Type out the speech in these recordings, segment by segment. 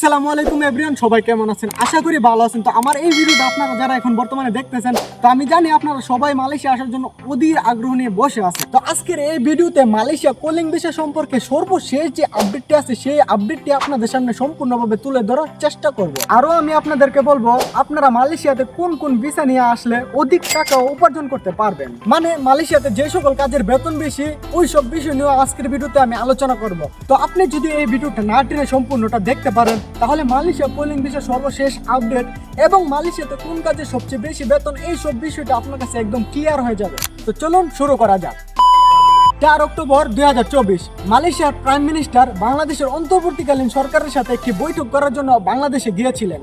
আসসালামু আলাইকুম এভরিওয়ান, সবাই কেমন আছেন? আশা করি ভালো আছেন। তো আমার এই ভিডিওটা আপনারা যারা এখন বর্তমানে দেখতেছেন, তো আমি জানি আপনারা সবাই মালয়েশিয়া আসার জন্য অধীর আগ্রহ নিয়ে বসে আছে তো আজকের এই ভিডিওতে মালয়েশিয়া কলিং বিষয় সম্পর্কে সর্বশেষ যে আপডেটটি আছে, সেই আপডেটটি আপনাদের সামনে সম্পূর্ণভাবে তুলে ধরার চেষ্টা করব। আরও আমি আপনাদেরকে বলব, আপনারা মালয়েশিয়াতে কোন কোন ভিসা নিয়ে আসলে অধিক টাকা উপার্জন করতে পারবেন? মানে মালয়েশিয়াতে যে সকল কাজের বেতন বেশি, ওই সব বিষয় নিয়ে আজকের ভিডিওতে আমি আলোচনা করব। তো আপনি যদি এই ভিডিওটা না টেনে সম্পূর্ণটা দেখতে পারেন তাহলে মালয়েশিয়া পোলিং বিষয়ে সর্বশেষ আপডেট এবং মালয়েশিয়াতে কোন কাজে সবচেয়ে বেশি বেতন এই সব বিষয়টা আপনার কাছে একদম ক্লিয়ার হয়ে যাবে। তো চলুন শুরু করা যাক। চার অক্টোবর দুই হাজার চব্বিশ, মালয়েশিয়ার প্রাইম মিনিস্টার বাংলাদেশের অন্তর্বর্তীকালীন সরকারের সাথে একটি বৈঠক করার জন্য বাংলাদেশে গিয়েছিলেন।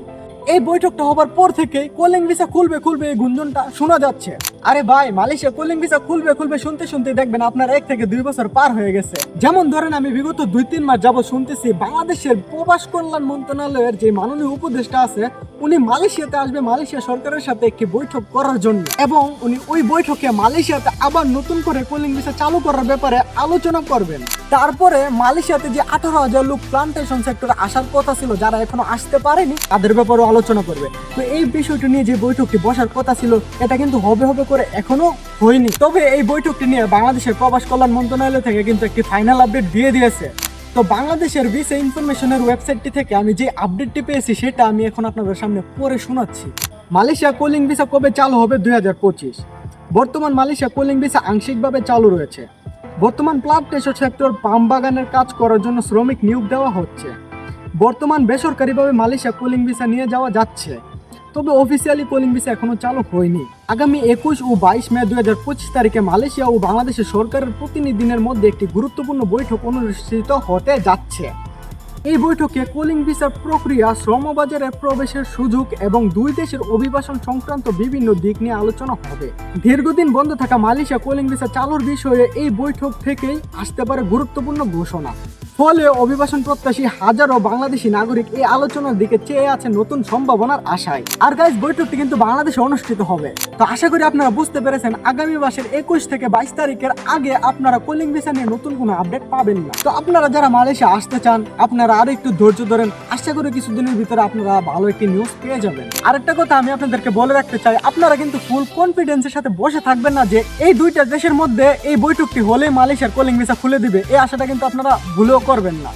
এই বৈঠকটা হবার পর থেকে কোলিং ভিসা খুলবে খুলবে এই গুঞ্জনটা শোনা যাচ্ছে। আরে ভাই, মালয়েশিয়া কোলিং ভিসা খুলবে খুলবে শুনতে শুনতে দেখবেন আপনার এক থেকে দুই বছর পার হয়ে গেছে। যেমন ধরেন আমি বিগত দুই তিন মাস যাব শুনতেছি বাংলাদেশের প্রবাস কল্যাণ মন্ত্রণালয়ের যে মাননীয় উপদেষ্টা আছে উনি মালয়েশিয়াতে আসবে, মালয়েশিয়া সরকারের সাথে একটি বৈঠক করার জন্য। এবং উনি ওই বৈঠকে মালয়েশিয়াতে আবার নতুন করে কোলিং ভিসা চালু করার ব্যাপারে আলোচনা করবেন। তারপরে মালয়েশিয়াতে যে আঠারো হাজার লোক প্লান্টেশন সেক্টরে আসার কথা ছিল, যারা এখনও আসতে পারেনি, তাদের ব্যাপারেও আলোচনা করবে। তো এই বিষয়টি নিয়ে যে বৈঠকটি বসার কথা ছিল, এটা কিন্তু হবে হবে করে এখনও হয়নি। তবে এই বৈঠকটি নিয়ে বাংলাদেশের প্রবাস কল্যাণ মন্ত্রণালয় থেকে কিন্তু একটি ফাইনাল আপডেট দিয়ে দিয়েছে। তো বাংলাদেশের ভিসা ইনফরমেশনের ওয়েবসাইটটি থেকে আমি যে আপডেটটি পেয়েছি, সেটা আমি এখন আপনাদের সামনে পড়ে শোনাচ্ছি। মালয়েশিয়া কোলিং ভিসা কবে চালু হবে দুই হাজার পঁচিশ? বর্তমান মালয়েশিয়া কোলিং ভিসা আংশিকভাবে চালু রয়েছে। বর্তমান প্লান্টেশন সেক্টর পাম বাগানের কাজ করার জন্য শ্রমিক নিয়োগ দেওয়া হচ্ছে। বর্তমান বেসরকারিভাবে মালয়েশিয়া কোলিং ভিসা নিয়ে যাওয়া যাচ্ছে। তবে অফিসিয়ালি কোলিং ভিসা এখনও চালু হয়নি। আগামী একুশ ও বাইশ মে দুই হাজার পঁচিশ তারিখে মালয়েশিয়া ও বাংলাদেশের সরকারের প্রতিনিধিদের মধ্যে একটি গুরুত্বপূর্ণ বৈঠক অনুষ্ঠিত হতে যাচ্ছে। এই বৈঠকে কোলিং ভিসার প্রক্রিয়া, শ্রমবাজারে প্রবেশের সুযোগ এবং দুই দেশের অভিবাসন সংক্রান্ত বিভিন্ন দিক নিয়ে আলোচনা হবে। দীর্ঘদিন বন্ধ থাকা মালয়েশিয়া কোলিং ভিসা চালুর বিষয়ে এই বৈঠক থেকেই আসতে পারে গুরুত্বপূর্ণ ঘোষণা। ফলে অভিবাসন প্রত্যাশী হাজারো বাংলাদেশি নাগরিক এই আলোচনার দিকে চেয়ে আছে নতুন সম্ভাবনার আশায়। আর গাইজ বৈঠকটি কিন্তু বাংলাদেশে অনুষ্ঠিত হবে। তো আশা করি আপনারা বুঝতে পেরেছেন, আগামী মাসের একুশ থেকে বাইশ তারিখের আগে আপনারা কোলিং ভিসা নিয়ে নতুন কোনো আপডেট পাবেন না। তো আপনারা যারা মালয়েশিয়া আসতে চান, আপনারা আরও একটু ধৈর্য ধরেন। আশা করি কিছুদিনের ভিতরে আপনারা ভালো একটি নিউজ পেয়ে যাবেন। আরেকটা কথা আমি আপনাদেরকে বলে রাখতে চাই, আপনারা কিন্তু ফুল কনফিডেন্সের সাথে বসে থাকবেন না যে এই দুইটা দেশের মধ্যে এই বৈঠকটি হলে মালয়েশিয়ার কোলিং ভিসা খুলে দিবে। এই আশাটা কিন্তু আপনারা ভুলেও করবেন না।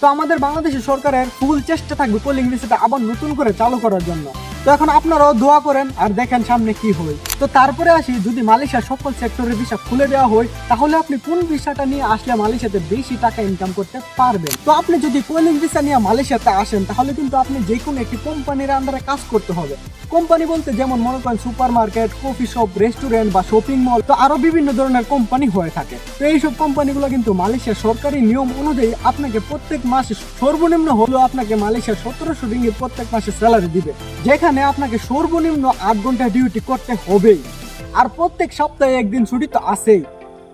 তো আমাদের বাংলাদেশের সরকারের ফুল চেষ্টা থাকবে পোলিং ভিসাটা আবার নতুন করে চালু করার জন্য। তো এখন আপনারাও দোয়া করেন আর দেখেন সামনে কি হয়। তো তারপরে আসি, যদি মালয়েশিয়ার সকল সেক্টরের ভিসা খুলে দেওয়া হয়, তাহলে আপনি কোন ভিসাটা নিয়ে আসলে মালয়েশিয়াতে বেশি টাকা ইনকাম করতে পারবেন? তো আপনি যদি কোলিং ভিসা নিয়ে মালয়েশিয়াতে আসেন, তাহলে কিন্তু আপনি যে কোনো একটি কোম্পানির আন্ডারে কাজ করতে হবে। কোম্পানি বলতে যেমন মনে করেন super market coffee shop restaurant বা শপিং মল তো আরও বিভিন্ন ধরনের কোম্পানি হয়ে থাকে। তো এইসব কোম্পানিগুলো কিন্তু মালয়েশিয়ার সরকারি নিয়ম অনুযায়ী আপনাকে প্রত্যেক মাসে সর্বনিম্ন হলেও আপনাকে মালয়েশিয়ার সতেরোশো রিঙ্গিত প্রত্যেক মাসে স্যালারি দিবে। যেখানে আপনাকে সর্বনিম্ন আট ঘণ্টা ডিউটি করতে হবেই আর প্রত্যেক সপ্তাহে একদিন ছুটি তো আছেই।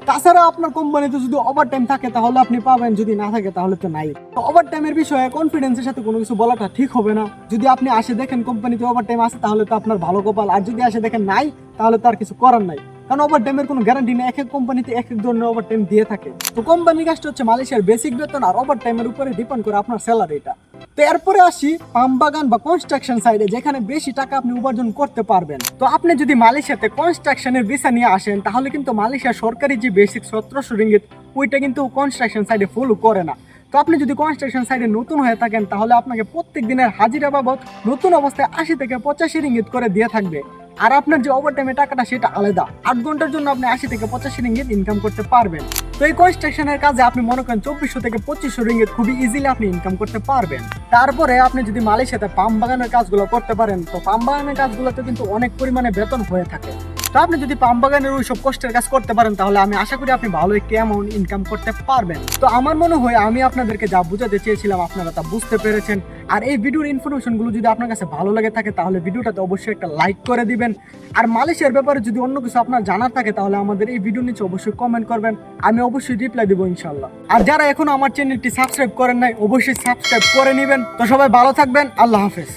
তাছাড়া আপনার কোম্পানিতে যদি ওভার টাইম থাকে, তাহলে আপনি পাবেন, যদি না থাকে, তাহলে তো নাই। তো ওভার টাইমের বিষয়ে কনফিডেন্সের সাথে কোনো কিছু বলাটা ঠিক হবে না। যদি আপনি আসে দেখেন কোম্পানিতে ওভার টাইম আছে, তাহলে তো আপনার ভালো কপাল। আর যদি আসে দেখেন নাই, তাহলে তো আর কিছু করার নাই। কারণ ওভার টাইমের কোনো গ্যারান্টি নেই এক এক কোম্পানিতে এক এক ধরনের ওভার টাইম দিয়ে থাকে। তো কোম্পানির কাজটা হচ্ছে মালয়েশিয়ার বেসিক বেতন আর ওভার টাইমের উপরে ডিপেন্ড করে আপনার স্যালারিটা তো এরপরে আসি পাম বাগান বা কনস্ট্রাকশন সাইডে যেখানে বেশি টাকা আপনি উপার্জন করতে পারবেন। তো আপনি যদি মালয়েশিয়াতে কনস্ট্রাকশনের ভিসা নিয়ে আসেন, তাহলে কিন্তু মালয়েশিয়ার সরকারি যে বেসিক সতেরোশো রিঙ্গিত, ওইটা কিন্তু কনস্ট্রাকশন সাইডে ফলো করে না। তো আপনি যদি কনস্ট্রাকশন সাইডে নতুন হয়ে থাকেন, তাহলে আপনাকে প্রত্যেক দিনের হাজিরা বাবদ নতুন অবস্থায় আশি থেকে পঁচাশি রিঙ্গিত করে দিয়ে থাকবে। আর আপনার যে ওভার টাইমের টাকাটা সেটা আলাদা। আট ঘণ্টার জন্য আপনি আশি থেকে পঁচাশি রিঙ্গিত ইনকাম করতে পারবেন। তো এই কনস্ট্রাকশনের কাজে আপনি মনে করেন চব্বিশশো থেকে পঁচিশশো রিঙ্গিত খুবই ইজিলি আপনি ইনকাম করতে পারবেন। তারপরে আপনি যদি মালয়েশিয়াতে পাম বাগানের কাজগুলো করতে পারেন, তো পাম বাগানের কাজগুলোতে কিন্তু অনেক পরিমাণে বেতন হয়ে থাকে। তো আপনি যদি পাম বাগানের ওই সব কষ্টের কাজ করতে পারেন, তাহলে আমি আশা করি আপনি ভালো একটি অ্যামাউন্ট ইনকাম করতে পারবেন। তো আমার মনে হয় আমি আপনাদেরকে যা বুঝাতে চেয়েছিলাম, আপনারা তা বুঝতে পেরেছেন। আর এই ভিডিওর ইনফরমেশনগুলো যদি আপনার কাছে ভালো লাগে থাকে, তাহলে ভিডিওটাতে অবশ্যই একটা লাইক করে দিবেন। আর মালয়েশিয়ার ব্যাপারে যদি অন্য কিছু আপনার জানার থাকে, তাহলে আমাদের এই ভিডিও নিচে অবশ্যই কমেন্ট করবেন। আমি অবশ্যই রিপ্লাই দেবো ইনশাল্লাহ আর যারা এখনও আমার চ্যানেলটি সাবস্ক্রাইব করেন নাই, অবশ্যই সাবস্ক্রাইব করে নেবেন। তো সবাই ভালো থাকবেন, আল্লাহ হাফেজ।